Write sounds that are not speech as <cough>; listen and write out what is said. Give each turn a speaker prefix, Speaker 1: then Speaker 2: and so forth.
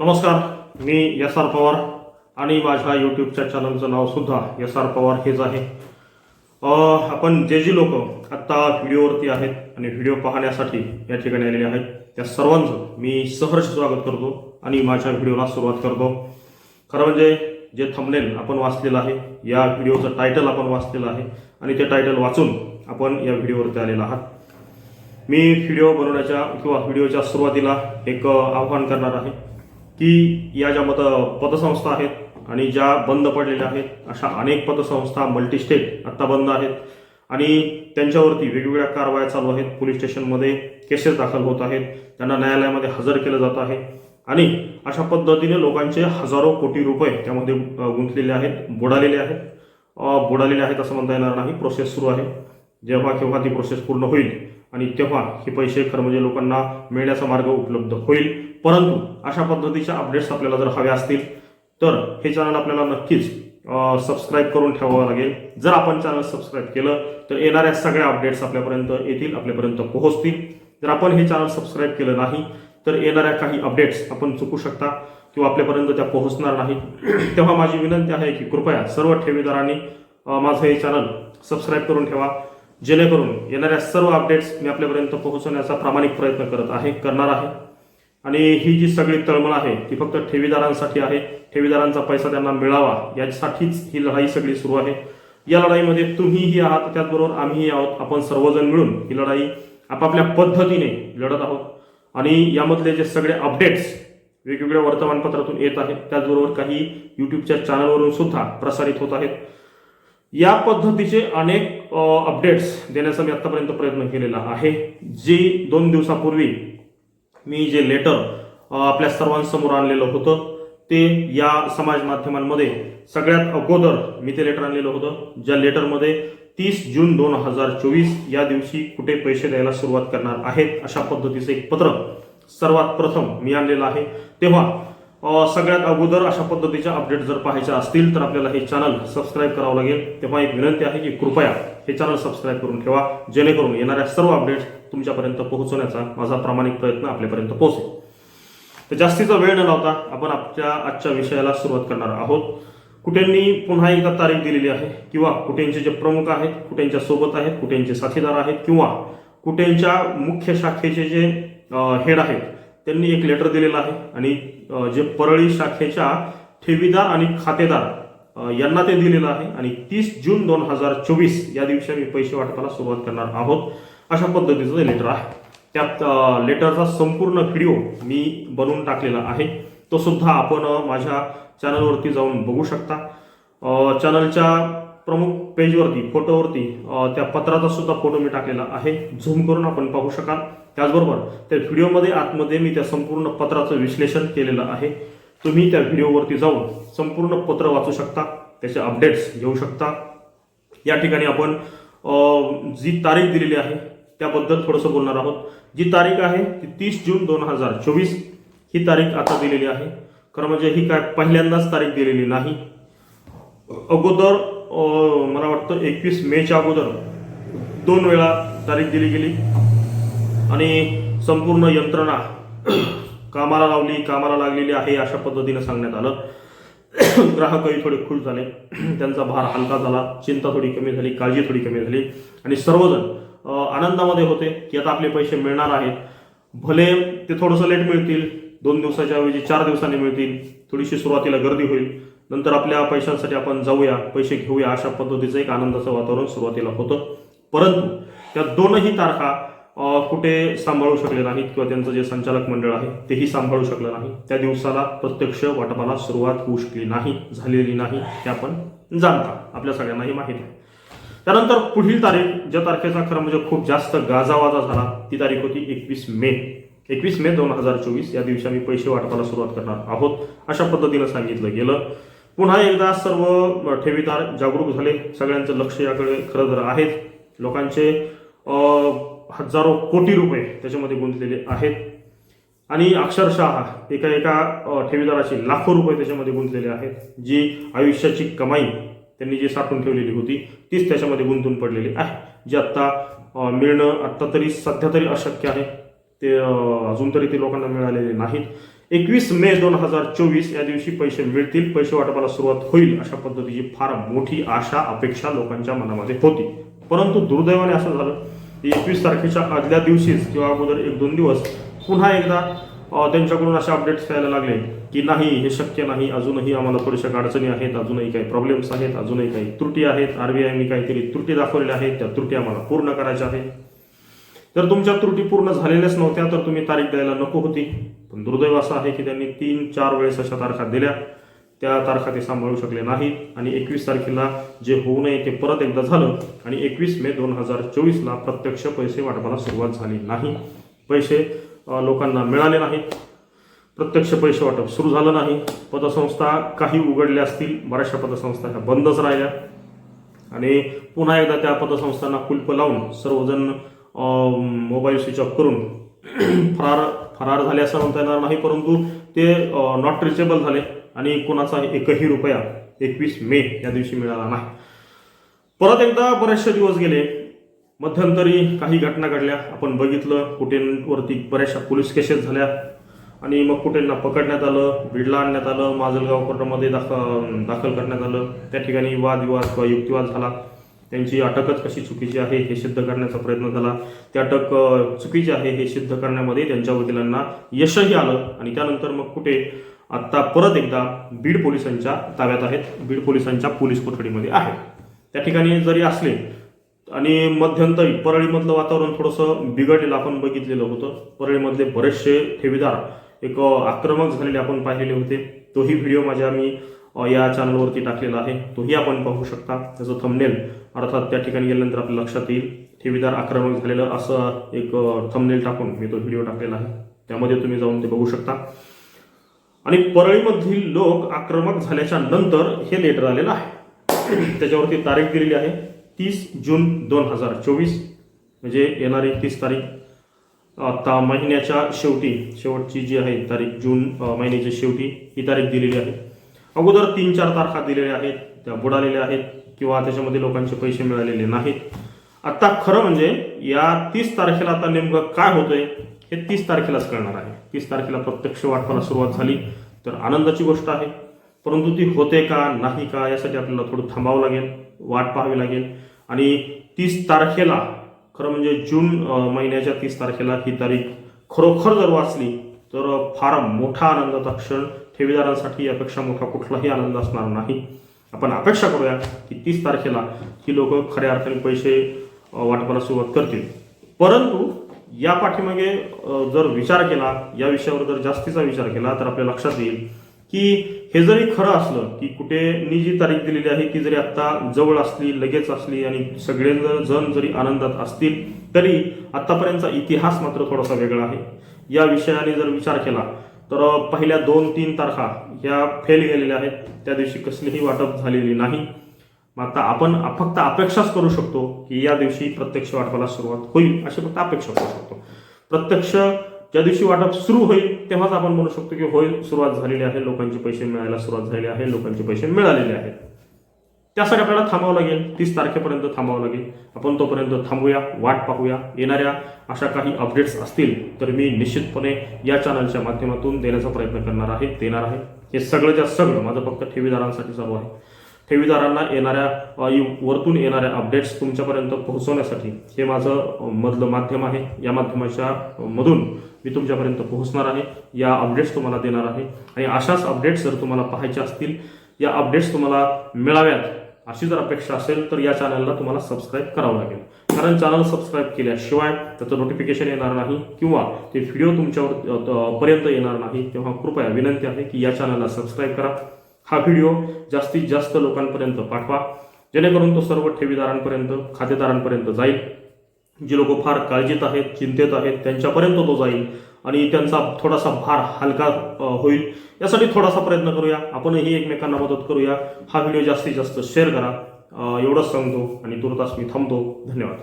Speaker 1: नमस्कार मी S R Pawar आणि माझ्या यूट्यूबच्या चॅनलचं नावसुद्धा एस आर पवार हेच आहे. आपण जे जी लोक आत्ता व्हिडिओवरती आहेत आणि व्हिडिओ पाहण्यासाठी या ठिकाणी आलेले आहेत त्या सर्वांचं मी सहर्ष स्वागत करतो आणि माझ्या व्हिडिओला सुरुवात करतो. खरं म्हणजे जे थंबनेल आपण वाचलेलं आहे या व्हिडिओचं टायटल आपण वाचलेलं आहे आणि ते टायटल वाचून आपण या व्हिडिओवरती आलेला आहात. मी व्हिडिओ बनवण्याच्या किंवा व्हिडिओच्या सुरुवातीला एक आव्हान करणार आहे. की या ज्या मत पतसंस्था आहेत आणि ज्या बंद पडलेल्या आहेत अशा अनेक पतसंस्था मल्टीस्टेट आत्ता बंद आहेत. आणि त्यांच्यावरती वेगवेगळ्या कारवाया चालू आहेत. पोलीस स्टेशनमध्ये केसेस दाखल होत आहेत. त्यांना न्यायालयामध्ये हजर केलं जात आहे. आणि अशा पद्धतीने लोकांचे हजारो कोटी रुपये त्यामध्ये गुंतलेले आहेत बुडालेले आहेत. बुडालेले आहेत असं म्हणता येणार नाही. प्रोसेस सुरू आहे. जेव्हा केव्हा ती प्रोसेस पूर्ण होईल आणि तेव्हा हे पैसे खरं म्हणजे लोकांना मिळण्याचा मार्ग उपलब्ध होईल. परंतु अशा पद्धतीच्या अपडेट्स आपल्याला जर हव्या असतील तर हे चॅनल आपल्याला नक्कीच सबस्क्राईब करून ठेवावं लागेल. जर आपण चॅनल सबस्क्राईब केलं तर येणाऱ्या सगळ्या अपडेट्स आपल्यापर्यंत येतील आपल्यापर्यंत पोहोचतील. जर आपण हे चॅनल सबस्क्राईब केलं नाही तर येणाऱ्या काही अपडेट्स आपण चुकू शकता किंवा आपल्यापर्यंत त्या पोहोचणार नाहीत तेव्हा माझी विनंती आहे की कृपया सर्व ठेवीदारांनी माझं हे चॅनल सबस्क्राईब करून ठेवा. जेणेकरून येणाऱ्या सर्व अपडेट्स मी आपल्यापर्यंत पोहोचवण्याचा प्रामाणिक प्रयत्न करत आहे करणार आहे. आणि ही जी सगळी तळमळ आहे ती फक्त ठेवीदारांसाठी आहे. ठेवीदारांचा पैसा त्यांना मिळावा यासाठीच ही लढाई सगळी सुरू आहे. या लढाईमध्ये तुम्हीही आहात त्याचबरोबर आम्हीही आहोत. आपण सर्वजण मिळून ही लढाई आपापल्या पद्धतीने लढत आहोत. आणि यामधले जे सगळे अपडेट्स वेगवेगळ्या वर्तमानपत्रातून येत आहेत त्याचबरोबर काही युट्यूबच्या चॅनलवरून सुद्धा प्रसारित होत आहेत. या पद्धतीचे अनेक अपडेट्स देण्याचा मी आतापर्यंत प्रयत्न केलेला आहे. जी दोन दिवसापूर्वी मी जे लेटर आपल्या सर्वांसमोर आणलेलं होतं ते या समाज माध्यमांमध्ये सगळ्यात अगोदर मी ते लेटर आणलेलं होतं ज्या लेटरमध्ये तीस जून दोन हजार चोवीस या दिवशी कुठे पैसे द्यायला सुरुवात करणार आहेत अशा पद्धतीचं एक पत्र सर्वात प्रथम मी आणलेलं आहे. तेव्हा सगळ्यात अगोदर अशा पद्धतीच्या अपडेट जर पाहायच्या असतील तर आपल्याला हे चॅनल सबस्क्राईब करावं लागेल. तेव्हा एक विनंती आहे की कृपया हे चॅनल सबस्क्राईब करून ठेवा. जेणेकरून येणाऱ्या सर्व अपडेट्स तुमच्यापर्यंत पोहोचवण्याचा माझा प्रामाणिक प्रयत्न आपल्यापर्यंत पोहोचेल. तर जास्तीचा वेळ न लावता आपण आपल्या आजच्या विषयाला सुरुवात करणार आहोत. कुठेंनी पुन्हा एकदा तारीख दिलेली आहे किंवा कुठेंचे जे प्रमुख आहेत कुठेंच्या सोबत आहेत कुठेंचे साथीदार आहेत किंवा कुठेंच्या मुख्य शाखेचे जे हेड आहेत त्यांनी एक लेटर दिलेलं आहे. आणि जे परळी शाखेच्या ठेवीदार आणि खातेदार यांना ते दिलेलं आहे. आणि तीस जून दोन हजार चोवीस या दिवशी आम्ही पैसे वाटपाला सुरुवात करणार आहोत. अशा पद्धतीचं ते लेटर आहे. त्यात लेटरचा संपूर्ण व्हिडिओ मी बनवून टाकलेला आहे. तो सुद्धा आपण माझ्या चॅनलवरती जाऊन बघू शकता. चॅनलच्या प्रमुख पेजवरती फोटोवरती त्या पत्राचा सुद्धा फोटो मी टाकलेला आहे. झूम करून आपण पाहू शकाल. त्याचबरोबर त्या व्हिडिओमध्ये आतमध्ये मी त्या संपूर्ण पत्राचं विश्लेषण केलेलं आहे. तुम्ही त्या व्हिडिओवरती जाऊन संपूर्ण पत्र वाचू शकता त्याचे अपडेट्स घेऊ शकता. या ठिकाणी आपण जी तारीख दिलेली आहे त्याबद्दल थोडंसं बोलणार आहोत. जी तारीख आहे ती तीस जून दोन हजार चोवीस. ही तारीख आता दिलेली आहे. खरं म्हणजे ही काय पहिल्यांदाच तारीख दिलेली नाही. अगोदर मला वाटतं एकवीस मेच्या अगोदर दोन वेळा तारीख दिली गेली. आणि संपूर्ण यंत्रणा कामाला लावली कामाला लागलेली आहे अशा पद्धतीने सांगण्यात आलं. ग्राहकही थोडे खुश झाले. त्यांचा भार हलका झाला. चिंता थोडी कमी झाली. काळजी थोडी कमी झाली. आणि सर्वजण आनंदामध्ये होते की आता आपले पैसे मिळणार आहेत. भले ते थोडंसं लेट मिळतील. दोन दिवसाच्या ऐवजी चार दिवसांनी मिळतील. थोडीशी सुरुवातीला गर्दी होईल. नंतर आपल्या पैशांसाठी आपण जाऊया पैसे घेऊया अशा पद्धतीचं एक आनंदाचं वातावरण सुरुवातीला होतं. परंतु त्या दोनही तारखा कुठे सांभाळू शकले नाहीत किंवा त्यांचं जे संचालक मंडळ आहे तेही सांभाळू शकलं नाही. त्या दिवसाला प्रत्यक्ष वाटपाला सुरुवात होऊ शकली नाही झालेली नाही हे आपण जाणता. आपल्या सगळ्यांनाही माहीत आहे. त्यानंतर पुढील तारीख ज्या तारखेचा खरं म्हणजे खूप जास्त गाजावाजा झाला ती तारीख होती एकवीस मे. एकवीस मे दोन हजार चोवीस या दिवशी आम्ही पैसे वाटपाला सुरुवात करणार आहोत अशा पद्धतीनं सांगितलं गेलं. पुन्हा एकदा सर्व ठेवीदार जागरूक झाले. सगळ्यांचं लक्ष याकडे खरं तर आहेच. लोकांचे हजारो कोटी रुपये त्याच्यामध्ये गुंतलेले आहेत. आणि अक्षरशः एका एका ठेवीदाराची ठेवीदाराचे लाखो रुपये त्याच्यामध्ये गुंतलेले आहेत जी आयुष्याची कमाई त्यांनी जी साठवून ठेवलेली होती तीच त्याच्यामध्ये गुंतून पडलेली आहे. जी आत्ता मिळणं आत्ता तरी सध्या तरी अशक्य आहे. ते अजून तरी ते लोकांना मिळालेले नाहीत. एकवीस मे दोन हजार चोवीस या दिवशी पैसे मिळतील पैसे वाटपाला सुरुवात होईल अशा पद्धतीची फार मोठी आशा अपेक्षा लोकांच्या मनामध्ये होती. परंतु दुर्दैवाने असं झालं एकवीस तारखेच्या आदल्या दिवशीच किंवा अगोदर एक दोन दिवस पुन्हा एकदा त्यांच्याकडून असे अपडेट्स यायला लागले की नाही हे शक्य नाही अजूनही आम्हाला थोड्याशा अडचणी आहेत अजूनही काही प्रॉब्लेम्स आहेत अजूनही काही त्रुटी आहेत आर बी आयने काहीतरी त्रुटी दाखवलेल्या आहेत त्या त्रुटी आम्हाला पूर्ण करायच्या आहेत. जर तुमच्या त्रुटी पूर्ण झालेल्याच नव्हत्या तर तुम्ही तारीख द्यायला नको होती. पण दुर्दैव असं आहे की त्यांनी तीन चार वेळेस अशा तारखा दिल्या. त्या तारखा ते सांभाळू शकले नाहीत. आणि एकवीस तारखेला जे होऊ नये ते परत एकदा झालं आणि एकवीस मे दोन हजार चोवीसला प्रत्यक्ष पैसे वाटपाला सुरुवात झाली नाही. पैसे लोकांना मिळाले नाहीत. प्रत्यक्ष पैसे वाटप सुरू झालं नाही. पतसंस्था काही उघडल्या असतील. बऱ्याचशा पतसंस्था ह्या बंदच राहिल्या. आणि पुन्हा एकदा त्या पतसंस्थांना कुलप लावून सर्वजण मोबाईल स्विच ऑफ करून <clears throat> फरार फरार झाले असं म्हणता येणार नाही. परंतु ते नॉट रिचेबल झाले. आणि कोणाचा एकही रुपया एकवीस मे या दिवशी मिळाला नाही. परत एकदा बरेचसे दिवस गेले. मध्यंतरी काही घटना घडल्या. आपण बघितलं कुठेवरती बऱ्याचशा पोलीस केसेस झाल्या. आणि मग कुठेंना पकडण्यात आलं बिडला आणण्यात आलं माजलगाव कोर्टामध्ये दाखल दाखल करण्यात आलं. त्या ठिकाणी वादविवाद किंवा युक्तिवाद झाला. त्यांची अटकच कशी चुकीची आहे हे सिद्ध करण्याचा प्रयत्न झाला. ती अटक चुकीची आहे हे सिद्ध करण्यामध्ये त्यांच्या वकिलांना यशही आलं. आणि त्यानंतर मग कुठे आत्ता परत एकदा बीड पोलिसांच्या ताब्यात आहेत. बीड पोलिसांच्या पोलीस कोठडीमध्ये आहे त्या ठिकाणी जरी असले आणि मध्यंतरी परळीमधलं वातावरण थोडंसं बिघडलेलं आपण बघितलेलं होतं. परळीमधले बरेचसे ठेवीदार एक आक्रमक झालेले आपण पाहिलेले होते. तोही व्हिडिओ माझ्या मी या चॅनलवरती टाकलेला आहे. तोही आपण पाहू शकता. त्याचं थंबनेल अर्थात त्या ठिकाणी गेल्यानंतर आपल्या लक्षात येईल. ठेवीदार आक्रमक झालेलं असं एक थंबनेल टाकून मी तो व्हिडिओ टाकलेला आहे. त्यामध्ये तुम्ही जाऊन ते बघू शकता. आणि परळीमधील लोक आक्रमक झाल्याच्यानंतर हे लेटर आलेलं आहे. त्याच्यावरती तारीख दिलेली आहे तीस जून दोन हजार चोवीस म्हणजे येणारी तीस तारीख. आता महिन्याच्या शेवटी शेवटची जी आहे तारीख जून महिन्याच्या शेवटी ही तारीख दिलेली आहे. अगोदर तीन चार तारखा दिलेल्या आहेत त्या बुडालेल्या आहेत किंवा त्याच्यामध्ये लोकांचे पैसे मिळालेले नाहीत. आत्ता खरं म्हणजे या तीस तारखेला आता नेमकं काय होतंय हे तीस तारखेलाच कळणार आहे. तीस तारखेला प्रत्यक्ष वाटपाला सुरुवात झाली तर आनंदाची गोष्ट आहे. परंतु ती होते का नाही का यासाठी आपल्याला थोडं थांबावं लागेल वाट पाहावी लागेल. आणि तीस तारखेला खरं म्हणजे जून महिन्याच्या तीस तारखेला ही तारीख खरोखर जर वाचली तर फार मोठा आनंदाचा क्षण ठेवीदारांसाठी यापेक्षा मोठा कुठलाही आनंद असणार नाही. आपण अपेक्षा करूया की तीस तारखेला ही लोक खऱ्या अर्थाने पैसे वाटपाला सुरुवात करतील. परंतु या पाठीमागे जर विचार केला या विषयावर जर जास्तीचा विचार केला तर आपल्या लक्षात येईल की हे जरी खरं असलं की कुठे मी जी तारीख दिलेली आहे की जरी आत्ता जवळ असली लगेच असली आणि सगळे जण जरी आनंदात असतील तरी आत्तापर्यंत इतिहास मात्र थोडासा वेगळा आहे. या विषयाने जर विचार केला तर पहिल्या दोन तीन तारखा ह्या फेल गेलेल्या आहेत. त्या दिवशी कसलीही वाटप झालेली नाही. मग आता आपण फक्त अपेक्षाच करू शकतो की या दिवशी प्रत्यक्ष वाटपाला सुरुवात होईल अशी फक्त अपेक्षा करू शकतो. प्रत्यक्ष ज्या दिवशी वाटप सुरू होईल तेव्हाच आपण म्हणू शकतो की होईल सुरुवात झालेली आहे लोकांचे पैसे मिळायला सुरुवात झालेली आहे लोकांचे पैसे मिळालेले आहेत. त्यासाठी आपल्याला थांबावं लागेल तीस तारखेपर्यंत थांबावं लागेल. आपण तोपर्यंत थांबूया वाट पाहूया. येणाऱ्या अशा काही अपडेट्स असतील तर मी निश्चितपणे या चॅनलच्या माध्यमातून देण्याचा प्रयत्न करणार आहे देणार आहे. हे सगळं ज्या सगळं माझं फक्त ठेवीदारांसाठी चालू आहे. ठेवीदारांना येणाऱ्या वरतून येणाऱ्या अपडेट्स तुमच्यापर्यंत पोहोचवण्यासाठी हे माझं मधलं माध्यम आहे. या माध्यमाच्या मधून मी तुमच्यापर्यंत पोहोचणार आहे. या अपडेट्स तुम्हाला देणार आहे. आणि अशाच अपडेट्स जर तुम्हाला पाहायच्या असतील या अपडेट्स तुम्हाला मिळाव्यात अशी जर अपेक्षा असेल तर या चॅनलला तुम्हाला सबस्क्राईब करावं लागेल. कारण चॅनल सबस्क्राईब केल्याशिवाय त्याचं नोटिफिकेशन येणार नाही किंवा ते व्हिडिओ तुमच्यावर पर्यंत येणार नाही. तेव्हा कृपया विनंती आहे की या चॅनलला सबस्क्राईब करा. हा व्हिडिओ जास्तीत जास्त लोकांपर्यंत पाठवा. जेणेकरून तो सर्व ठेवीदारांपर्यंत खातेदारांपर्यंत जाईल. जी लोक फार काळजीत आहेत चिंतेत आहेत त्यांच्यापर्यंत तो जाईल आणि त्यांचा थोडासा भार हलका होईल. यासाठी थोडासा प्रयत्न करूया. आपणही एकमेकांना मदत करूया. हा व्हिडिओ जास्तीत जास्त शेअर करा. एवढंच सांगतो आणि तुर्तास मी थांबतो. धन्यवाद.